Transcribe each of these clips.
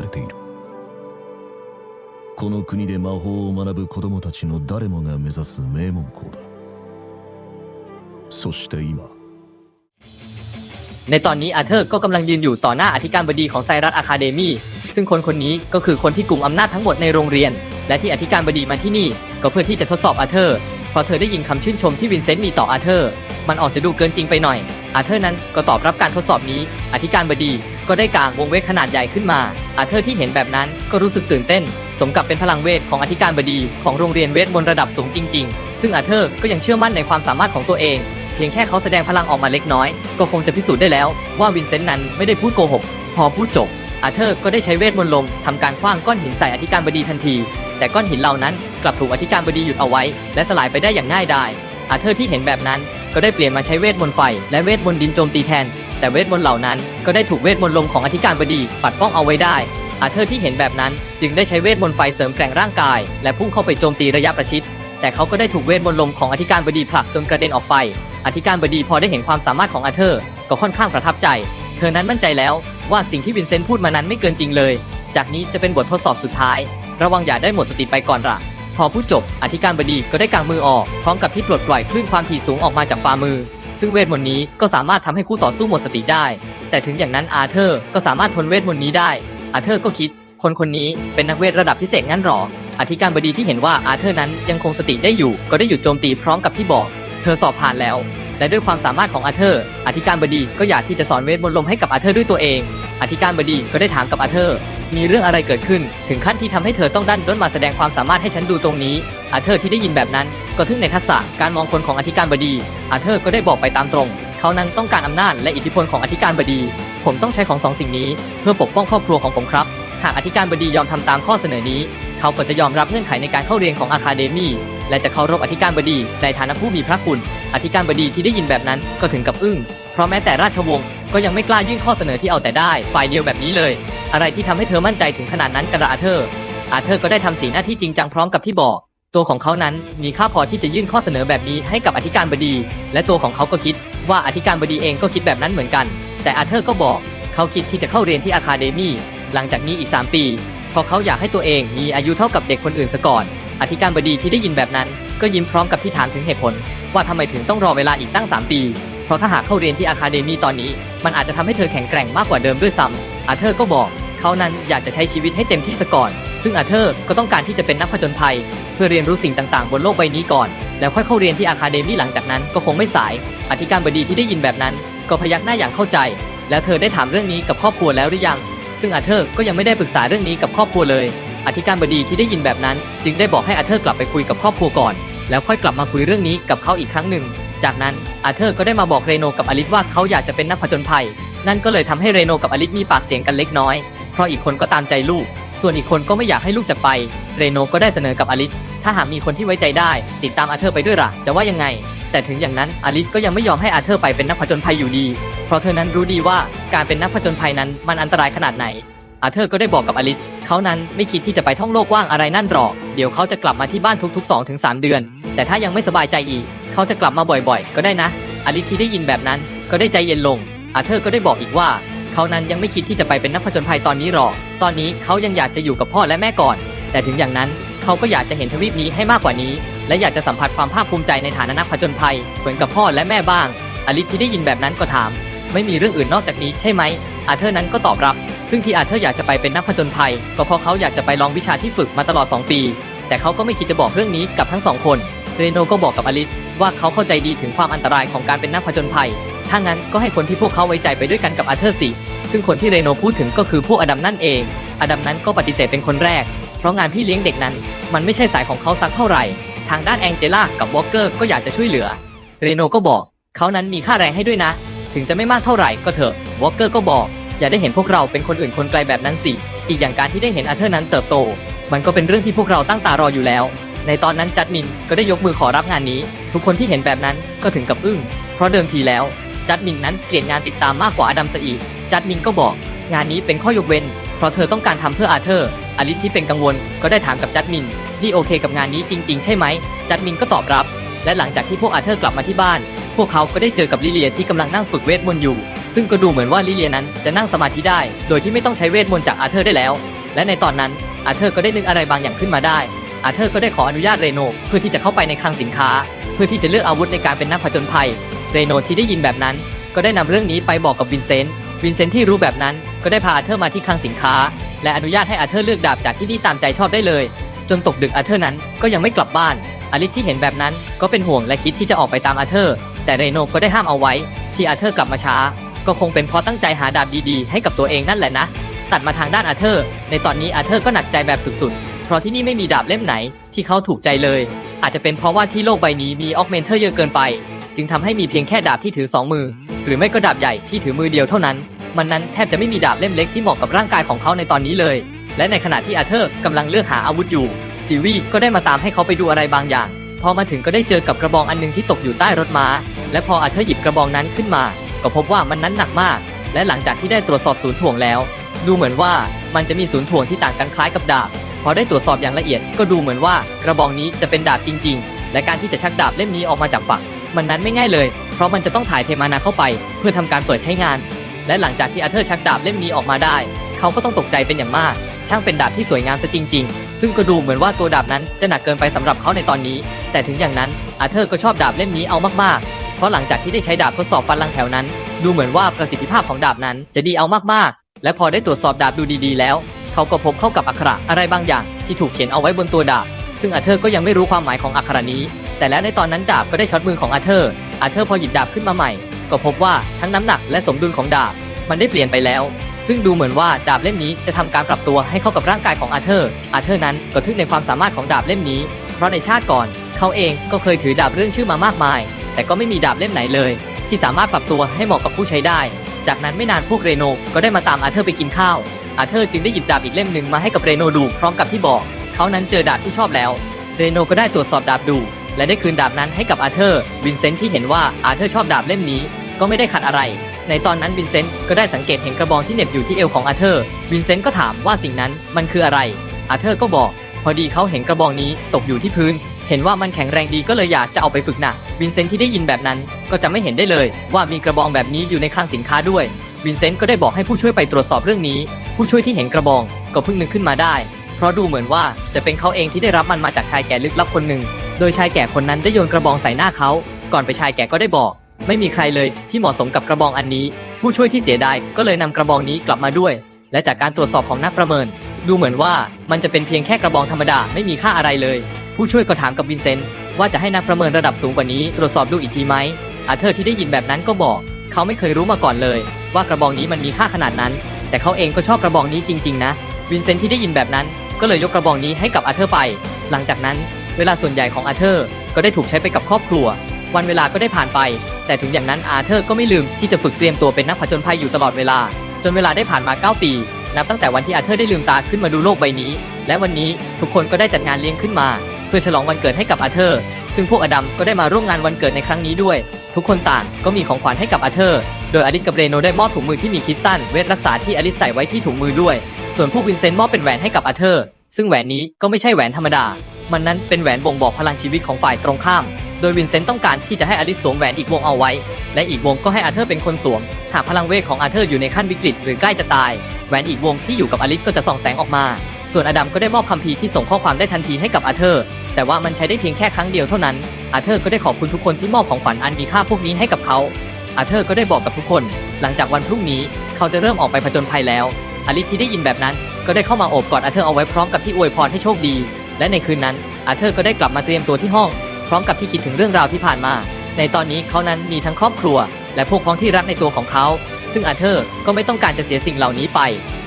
れているこの国で魔法を学ぶ子供たちの誰もが目指す名門校だそして今 ในตอนนี้อาเธอร์ก็กำลังยืนอยู่ต่อหน้าอธิการบดีของไซรัสอะคาเดมีซึ่งคนคนนี้ก็คือคนที่กลุ่มอำนาจทั้งหมดในโรงเรียน และที่อธิการบดีมาที่นี่ ก็เพื่อที่จะทดสอบอาเธอร์เพราะเธอได้ยินคำชื่นชมที่วินเซนต์มีต่ออาเธอร์ มันออกจะดูเกินจริงไปหน่อย อาเธอร์นั้นก็ตอบรับการทดสอบนี้ อธิการบดี ก็ได้กางวงเวทขนาดใหญ่ขึ้นมา อาเธอร์ที่เห็นแบบนั้นก็รู้สึกตื่นเต้น สมกับเป็นพลังเวทของอธิการบดี ของโรงเรียนเวทมนระดับสูงจริง ๆ ซึ่งอาเธอร์ก็ยังเชื่อมั่นในความสามารถของตัวเอง เพียงแค่เขาแสดงพลังออกมาเล็กน้อย ก็คงจะพิสูจน์ได้แล้วว่าวินเซนต์นั้นไม่ได้พูดโกหก พอพูดจบ อาเธอร์ก็ได้ใช้เวทมนต์ลมทำการคว้างก้อนหินใส่อธิการบดีทันที แต่ก้อนหินเหล่านั้นกลับถูกอธิการบดีหยุดเอาไว้ และสลายไปได้อย่างง่ายดายอาเธอร์ที่เห็นแบบนั้นก็ได้เปลี่ยนมาใช้เวทมนต์ไฟและเวทมนต์ดินโจมตีแทน แต่เวทมนต์เหล่านั้นก็ได้ถูกเวทมนต์ลมของอธิการบดี ปัดป้องเอาไว้ได้ อาเธอร์ที่เห็นแบบนั้นจึงได้ใช้เวทมนต์ไฟเสริมแกร่งร่างกาย และพุ่งเข้าไปโจมตีระยะประชิด แต่เขาก็ได้ถูกเวทมนต์ลมของอธิการบดีผลักจนกระเด็นออกไป อธิการบดีพอได้เห็นความสามารถของอาเธอร์ ก็ค่อนข้างประทับใจ เธอนั้นมั่นใจแล้วว่าสิ่งที่วินเซนต์พูดมานั้นไม่เกินจริงเลย จากนี้จะเป็นบททดสอบสุดท้าย ระวังอย่าได้หมดสติไปก่อนละพอพูดจบ อธิการบดีก็ได้กางมือออก พร้อมกับที่ปลดปล่อยคลื่นความถี่สูงออกมาจากฝ่ามือ ซึ่งเวทมนต์นี้ก็สามารถทำให้คู่ต่อสู้หมดสติได้ แต่ถึงอย่างนั้นอาเธอร์ก็สามารถทนเวทมนต์นี้ได้ อาเธอร์ก็คิด คนคนนี้เป็นนักเวทระดับพิเศษงั้นหรอ อธิการบดีที่เห็นว่าอาเธอร์นั้นยังคงสติได้อยู่ ก็ได้หยุดโจมตีพร้อมกับที่บอก เธอสอบผ่านแล้ว และด้วยความสามารถของอาเธอร์ อธิการบดีก็อยากที่จะสอนเวทมนต์ลมให้กับอาเธอร์ด้วยตัวเอง อธิการบดีก็ได้ถามกับอาเธอร์มีเรื่องอะไรเกิดขึ้น ถึงขั้นที่ทำให้เธอต้องดันด้นมาแสดงความสามารถให้ฉันดูตรงนี้ อาเธอร์ที่ได้ยินแบบนั้น ก็ทึ่งในทักษะการมองคนของอธิการบดี อาเธอร์ก็ได้บอกไปตามตรง เขานั้นต้องการอำนาจและอิทธิพลของอธิการบดี ผมต้องใช้ของสองสิ่งนี้ เพื่อปกป้องครอบครัวของผมครับ หากอธิการบดียอมทำตามข้อเสนอนี้ เขาก็จะยอมรับเงื่อนไขในการเข้าเรียนของอาคาเดมีและจะเคารพอธิการบดีในฐานะผู้มีพระคุณ อธิการบดีที่ได้ยินแบบนั้นก็ถึงกับอึ้ง เพราะแม้แต่ราชวงศ์ก็ยังไม่กล้ายื่นข้อเสนอที่เอาแต่ได้ ฝ่ายเดียวแบบนี้เลย อะไรที่ทำให้เธอมั่นใจถึงขนาดนั้นกันละอาเธอร์ อาเธอร์ก็ได้ทำสีหน้าที่จริงจังพร้อมกับที่บอก ตัวของเขานั้นมีค่าพอที่จะยื่นข้อเสนอแบบนี้ให้กับอธิการบดี และตัวของเขาก็คิดว่าอธิการบดีเองก็คิดแบบนั้นเหมือนกัน แต่อาเธอร์ก็บอกเขาคิดที่จะเข้าเรียนที่อาคาเดมีหลังจากนี้อีก 3 ปีเพราะเขาอยากให้ตัวเองมีอายุเท่ากับเด็กคนอื่นซะก่อน อธิการบดีที่ได้ยินแบบนั้น ก็ยิ้มพร้อมกับที่ถามถึงเหตุผล ว่าทำไมถึงต้องรอเวลาอีกตั้ง 3 ปี เพราะถ้าหากเข้าเรียนที่อาคาเดมีตอนนี้ มันอาจจะทำให้เธอแข็งแกร่งมากกว่าเดิมด้วยซ้ำอาเธอร์ก็บอกเขานั้นอยากจะใช้ชีวิตให้เต็มที่ซะก่อน ซึ่งอาเธอร์ก็ต้องการที่จะเป็นนักผจญภัย เพื่อเรียนรู้สิ่งต่างๆ บนโลกใบนี้ก่อน แล้วค่อยเข้าเรียนที่อาคาเดมี่หลังจากนั้นก็คงไม่สาย อธิการบดีที่ได้ยินแบบนั้น ก็พยักหน้าอย่างเข้าใจ แล้วเธอได้ถามเรื่องนี้กับครอบครัวแล้วหรือยัง ซึ่งอาเธอร์ก็ยังไม่ได้ปรึกษาเรื่องนี้กับครอบครัวเลย อธิการบดีที่ได้ยินแบบนั้น จึงได้บอกให้อาเธอร์กลับไปคุยกับครอบครัวก่อน แล้วค่อยกลับมาคุยเรื่องนี้กับเขาอีกครั้งหนึ่ง จากนั้นอาเธอร์ก็ได้มาบอกเรโนกับอลิสว่าเขาอยากจะเป็นนักผจญภัย นั่นก็เลยทำให้เรโนกับอลิสมีปากเสียงกันเล็กน้อย เพราะอีกคนก็ตามใจลูก ส่วนอีกคนก็ไม่อยากให้ลูกจากไป เรโนก็ได้เสนอกับอลิส ถ้าหากมีคนที่ไว้ใจได้ ติดตามอาเธอร์ไปด้วยล่ะ จะว่ายังไง แต่ถึงอย่างนั้นอลิสก็ยังไม่ยอมให้อาเธอร์ไปเป็นนักผจญภัยอยู่ดี เพราะเธอนั้นรู้ดีว่าการเป็นนักผจญภัยนั้นมันอันตรายขนาดไหน อาเธอร์ก็ได้บอกกับอลิส เขานั้นไม่คิดที่จะไปท่องโลกกว้างอะไรนั่นหรอก เดี๋ยวเขาจะกลับมาที่บ้านทุกๆ2-3ถึงเดือน แต่ถ้ายังไม่สบายใจอีก เขาจะกลับมาบ่อยๆ ก็ได้นะ อลิสที่ได้ยินแบบนั้นก็ได้ใจเย็นลง อาเธอร์ก็ได้บอกอีกว่า เขานั้นยังไม่คิดที่จะไปเป็นนักผจญภัยตอนนี้หรอก ตอนนี้เขายังอยากจะอยู่กับพ่อและแม่ก่อน แต่ถึงอย่างนั้นเขาก็อยากจะเห็นทวีปนี้ให้มากกว่านี้ และอยากจะสัมผัสความภาคภูมิใจในฐานะนักผจญภัย เหมือนกับพ่อและแม่บ้าง อลิสที่ได้ยินแบบนั้นก็ถาม ไม่มีเรื่องอื่นนอกจากนี้ใช่ไหม อาเธอร์นั้นก็ตอบรับ ซึ่งที่อาเธอร์อยากจะไปเป็นนักผจญภัย ก็เพราะเขาอยากจะไปลองวิชาที่ฝึกมาตลอด 2 ปี แต่เขาก็ไม่คิดจะบอกเรื่องนี้กับทั้งสองคน เรโนก็บอกกับอลิสว่าเขาเข้าใจดีถึงความอันตรายของการเป็นนักผจญภัย ถ้างั้นก็ให้คนที่พวกเขาไว้ใจไปด้วยกันกับอาเธอร์สิ ซึ่งคนที่เรโนพูดถึงก็คือพวกอดัมนั่นเอง อดัมนั้นก็ปฏิเสธเป็นคนแรก เพราะงานพี่เลี้ยงเด็กนั้น มันไม่ใช่สายของเขาสักเท่าไหร่ ทางด้านแองเจล่ากับวอลเกอร์ก็อยากจะช่วยเหลือ เรโนก็บอก เขานั้นมีค่าแรงให้ด้วยนะ ถึงจะไม่มากเท่าไหร่ก็เถอะ วอลเกอร์ก็บอก อย่าได้เห็นพวกเราเป็นคนอื่นคนไกลแบบนั้นสิ อีกอย่างการที่ได้เห็นอาเธอร์นั้นเติบโต มันก็เป็นเรื่องที่พวกเราตั้งตารออยู่แล้ว ในตอนนั้นจัดมินก็ได้ยกมือขอรับงานนี้ ทุกคนที่เห็นแบบนั้นก็ถึงกับอึ้ง เพราะเดิมทีแล้ว จัดมินนั้นเกลียดงานติดตามมากกว่าอดัมซะอีก จัดมินก็บอก งานนี้เป็นข้อยกเว้น เพราะเธอต้องการทำเพื่ออาเธอร์ อลิสที่เป็นกังวลก็ได้ถามกับจัดมินนี่โอเคกับงานนี้จริง ๆ ใช่ไหม จัดมินก็ตอบรับ และหลังจากที่พวกอาเธอร์กลับมาที่บ้าน พวกเขาก็ได้เจอกับลิเลียที่กำลังนั่งฝึกเวทมนต์อยู่ ซึ่งก็ดูเหมือนว่าลิเลียนั้นจะนั่งสมาธิได้ โดยที่ไม่ต้องใช้เวทมนต์จากอาเธอร์ได้แล้ว และในตอนนั้นอาเธอร์ก็ได้นึกอะไรบางอย่างขึ้นมาได้ อาเธอร์ก็ได้ขออนุญาตเรโนเพื่อที่จะเข้าไปในคลังสินค้า เพื่อที่จะเลือกอาวุธในการเป็นนักผจญภัย เรโนที่ได้ยินแบบนั้น ก็ได้นำเรื่องนี้ไปบอกกับวินเซนต์ วินเซนต์ที่รู้แบบนั้น ก็ได้พาอาเธอร์มาที่คลังสินค้า และอนุญาตให้อาเธอร์เลือกดาบจากที่นี่ตามใจชอบได้เลย จนตกดึกอาเธอร์นั้นก็ยังไม่กลับบ้าน อลิสที่เห็นแบบนั้นก็เป็นห่วงและคิดที่จะออกไปตามอาเธอร์ แต่เรโนก็ได้ห้ามเอาไว้ ที่อาเธอร์กลับมาช้า ก็คงเป็นเพราะตั้งใจหาดาบดีๆ ให้กับตัวเองนั่นแหละนะ ตัดมาทางด้านอาเธอร์ ในตอนนี้อาเธอร์ก็หนักใจแบบสุดๆ เพราะที่นี่ไม่มีดาบเล่มไหน ที่เขาถูกใจเลย อาจจะเป็นเพราะว่าที่โลกใบนี้มีออกเมนเทอร์เยอะเกินไป จึงทำให้มีเพียงแค่ดาบที่ถือสองมือ หรือไม่ก็ดาบใหญ่ที่ถือมือเดียวเท่านั้น มันนั้นแทบจะไม่มีดาบเล่มเล็กที่เหมาะกับร่างกายของเขาในตอนนี้เลย และในขณะที่อาเธอร์กำลังเลือกหาอาวุธอยู่ซีวีก็ได้มาตามให้เขาไปดูอะไรบางอย่าง พอมาถึงก็ได้เจอกับกระบองอันหนึงที่ตกอยู่ใต้รถม้า และพออาเธอร์หยิบกระบองนั้นขึ้นมา ก็พบว่ามันนั้นหนักมาก และหลังจากที่ได้ตรวจสอบศูนย์ถ่วงแล้ว ดูเหมือนว่ามันจะมีศูนย์ถ่วงที่ต่างกันคล้ายกับดาบ พอได้ตรวจสอบอย่างละเอียดก็ดูเหมือนว่ากระบองนี้จะเป็นดาบจริง ๆ และการที่จะชักดาบเล่มนี้ออกมาจากฝัก มันนั้นไม่ง่ายเลย เพราะมันจะต้องถ่ายเทมานาเข้าไป เพื่อทำการเปิดใช้งาน และหลังจากที่อาเธอร์ชักดาบเล่มนี้ออกมาได้ เขาก็ต้องตกใจเป็นอย่างมาก ช่างเป็นดาบที่สวยงามซะจริง ๆ ซึ่งก็ดูเหมือนว่าตัวดาบนั้นจะหนักเกินไปสำหรับเขาในตอนนี้ แต่ถึงอย่างนั้นอาเธอร์ก็ชอบดาบเล่มนี้เอามากๆ เพราะหลังจากที่ได้ใช้ดาบทดสอบฟันลังแถวนั้น ดูเหมือนว่าประสิทธิภาพของดาบนั้นจะดีเอามากๆ และพอได้ตรวจสอบดาบดูดีๆ แล้ว เขาก็พบเข้ากับอักขระอะไรบางอย่าง ที่ถูกเขียนเอาไว้บนตัวดาบ ซึ่งอาเธอร์ก็ยังไม่รู้ความหมายของอักขระนี้ แต่แล้วในตอนนั้นดาบก็ได้ช็อตมือของอาเธอร์ อาเธอร์พอหยิบดาบขึ้นมาใหม่ ก็พบว่าทั้งน้ำหนักและสมดุลของดาบมันได้เปลี่ยนไปแล้ว ซึ่งดูเหมือนว่าดาบเล่มนี้จะทำการปรับตัวให้เข้ากับร่างกายของอาเธอร์ อาเธอร์นั้นก็ทึ่งในความสามารถของดาบเล่มนี้ เพราะในชาติก่อน เขาเองก็เคยถือดาบเรื่องชื่อมามากมาย แต่ก็ไม่มีดาบเล่มไหนเลย ที่สามารถปรับตัวให้เหมาะกับผู้ใช้ได้ จากนั้นไม่นานพวกเรโนก็ได้มาตามอาเธอร์ไปกินข้าว อาเธอร์จึงได้หยิบดาบอีกเล่มหนึ่งมาให้กับเรโนดูพร้อมกับที่บอก เขานั้นเจอดาบที่ชอบแล้ว เรโนก็ได้ตรวจสอบดาบดู และได้คืนดาบนั้นให้กับอาเธอร์วินเซนต์ที่เห็นว่าอาเธอร์ชอบดาบเล่มนี้ ก็ไม่ได้ขัดอะไร ในตอนนั้นวินเซนต์ก็ได้สังเกตเห็นกระบองที่เหน็บอยู่ที่เอวของอาเธอร์วินเซนต์ก็ถามว่าสิ่งนั้นมันคืออะไร อาเธอร์ก็บอก พอดีเขาเห็นกระบองนี้ตกอยู่ที่พื้น เห็นว่ามันแข็งแรงดีก็เลยอยากจะเอาไปฝึกหนักวินเซนต์ที่ได้ยินแบบนั้น ก็จะไม่เห็นได้เลย ว่ามีกระบองแบบนี้อยู่ในคลังสินค้าด้วยวินเซนต์ก็ได้บอกให้ผู้ช่วยไปตรวจสอบเรื่องนี้ ผู้ช่วยที่เห็นกระบองก็เพิ่งนึกขึ้นมาได้ เพราะดูเหมือนว่าจะเป็นเขาเองที่ได้รับมันมาจากชายแก่ลึกลับคนหนึ่ง โดยชายแก่คนนั้นได้โยนกระบองใส่หน้าเขา ก่อนไปชายแก่ก็ได้บอก ไม่มีใครเลยที่เหมาะสมกับกระบองอันนี้ ผู้ช่วยที่เสียดายก็เลยนำกระบองนี้กลับมาด้วย และจากการตรวจสอบของนักประเมิน ดูเหมือนว่ามันจะเป็นเพียงแค่กระบองธรรมดาไม่มีค่าอะไรเลย ผู้ช่วยก็ถามกับวินเซนต์ว่าจะให้นักประเมินระดับสูงกว่านี้ตรวจสอบดูอีกทีไหมอาเธอร์ที่ได้ยินแบบนั้นก็บอก เขาไม่เคยรู้มาก่อนเลย ว่ากระบองนี้มันมีค่าขนาดนั้น แต่เขาเองก็ชอบกระบองนี้จริง ๆ นะ วินเซนต์ที่ได้ยินแบบนั้น ก็เลยยกกระบองนี้ให้กับอาเธอร์ไป หลังจากนั้น เวลาส่วนใหญ่ของอาเธอร์ก็ได้ถูกใช้ไปกับครอบครัว วันเวลาก็ได้ผ่านไป แต่ถึงอย่างนั้นอาเธอร์ก็ไม่ลืมที่จะฝึกเตรียมตัวเป็นนักผจญภัยอยู่ตลอดเวลา จนเวลาได้ผ่านมา 9 ปี นับตั้งแต่วันที่อาเธอร์ได้ลืมตาขึ้นมาดูโลกใบนี้ และวันนี้ทุกคนก็ได้จัดงานเลี้ยงขึ้นมา เพื่อฉลองวันเกิดให้กับอาเธอร์ ซึ่งพวกอดัมก็ได้มาร่วมงานวันเกิดในครั้งนี้ด้วย ทุกคนต่างก็มีของขวัญให้กับอาเธอร์ โดยอลิสกับเรโนได้มอบถุงมือที่มีคริสตัลเวทรักษาที่อลิสใส่ไว้ที่ถุงมือด้วย ส่วนพวกวินเซนต์มอบเป็นแหวนให้กับอาเธอร์ ซึ่งแหวนนี้ก็ไม่ใช่แหวนธรรมดา มันนั้นเป็นแหวนบ่งบอกพลังชีวิตของฝ่ายตรงข้าม โดยวินเซนต์ต้องการที่จะให้อลิสสวมแหวนอีกวงเอาไว้ และอีกวงก็ให้อาเธอร์เป็นคนสวม หากพลังเวทของอาเธอร์อยู่ในขั้นวิกฤตหรือใกล้จะตาย แหวนอีกวงที่อยู่กับอลิสก็จะส่องแสงออกมา ส่วนอดัมก็ได้มอบคัมภีร์ที่ส่งข้อความได้ทันทีให้กับอาเธอร์ แต่ว่ามันใช้ได้เพียงแค่ครั้งเดียวเท่านั้น อาเธอร์ก็ได้ขอบคุณทุกคนที่มอบของขวัญอันมีค่าพวกนี้ให้กับเขา อาเธอร์ก็ได้บอกกับทุกคน หลังจากวันพรุ่งนี้เขาจะเริ่มออกไปผจญภัยแล้ว อลิสที่ได้ยินแบบนั้น ก็ได้เข้ามาโอบกอดอาเธอร์เอาไว้พร้อมกับที่อวยพรให้โชคดี และในคืนนั้นอาเธอร์ก็ได้กลับมาเตรียมตัวที่ห้อง พร้อมกับที่คิดถึงเรื่องราวที่ผ่านมา ในตอนนี้เขานั้นมีทั้งครอบครัว และพวกพ้องที่รักในตัวของเขา ซึ่งอาเธอร์ก็ไม่ต้องการจะเสียสิ่งเหล่านี้ไป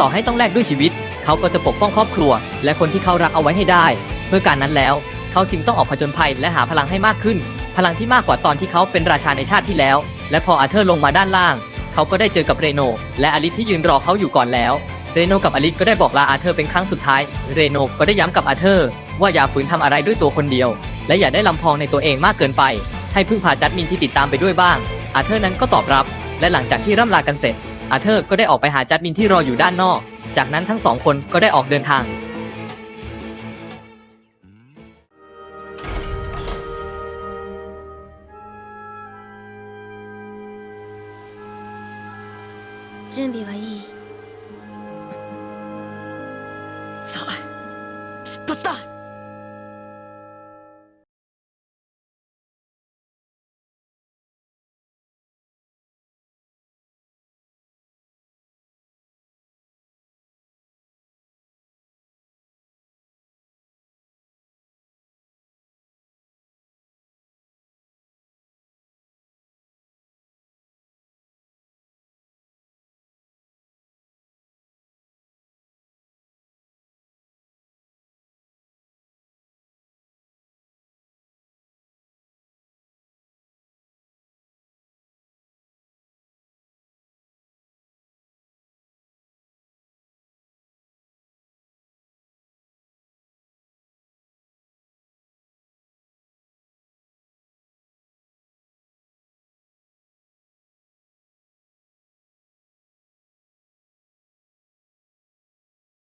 ต่อให้ต้องแลกด้วยชีวิต เขาก็จะปกป้องครอบครัว และคนที่เขารักเอาไว้ให้ได้ เพื่อการนั้นแล้ว เขาจึงต้องออกผจญภัยและหาพลังให้มากขึ้น พลังที่มากกว่าตอนที่เขาเป็นราชาในชาติที่แล้ว และพออาเธอร์ลงมาด้านล่าง เขาก็ได้เจอกับเรโนและอลิสที่ยืนรอเขาอยู่ก่อนแล้ว เรโนกับอลิสก็ได้บอกลาอาเธอร์เป็นครั้งสุดท้าย เรโนก็ได้ย้ำกับอาเธอร์ ว่าอย่าฝืนทำอะไรด้วยตัวคนเดียว และอย่าได้ลำพองในตัวเองมากเกินไป ให้พึ่งพาจัดมินที่ติดตามไปด้วยบ้าง อาเธอร์นั้นก็ตอบรับ และหลังจากที่ร่ำลากันเสร็จ อาเธอร์ก็ได้ออกไปหาจัดมินที่รออยู่ด้านนอก จากนั้นทั้งสองคนก็ได้ออกเดินทาง お 準備はいい さあ出発だ